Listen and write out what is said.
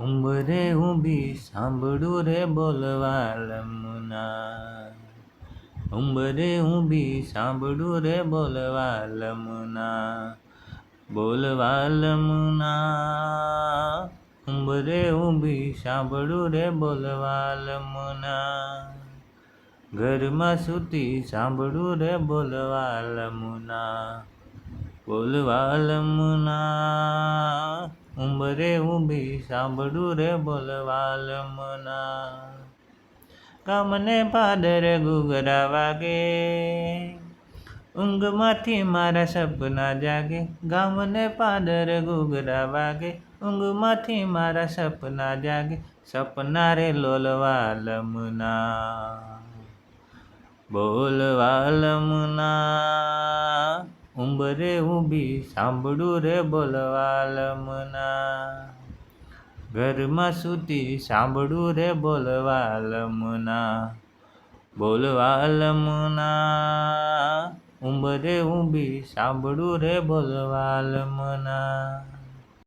ઉંબરે ઊભી સાંભળું રે બોલવા લમના ઉંબરે ઊભી સાંભળું રે બોલવા લમના બોલવા લમના ઉંબરે ઊભી સાંભળું રે બોલવા લમના ઘરમાં સૂતી સાંભળું રે બોલવા લમુના બોલવા લમના ઉંબરે ઊભી સાંભળું રે બોલવા લમના કામને પાદરે ઘૂઘરા વાગે ઊંઘમાંથી મારા સપના જાગે ગામને પાદર ઘૂઘરા વાગે ઊંઘમાંથી મારા સપના જાગે સપના રે લોલવા લમના બોલવા લમના ઉંબરે ઊભી સાંભળું રે બોલવા લમના ઘરમાં સૂતી સાંભળું રે બોલવા લમના બોલવા લમના ઉંબરે ઊભી સાંભળું રે બોલવા લમના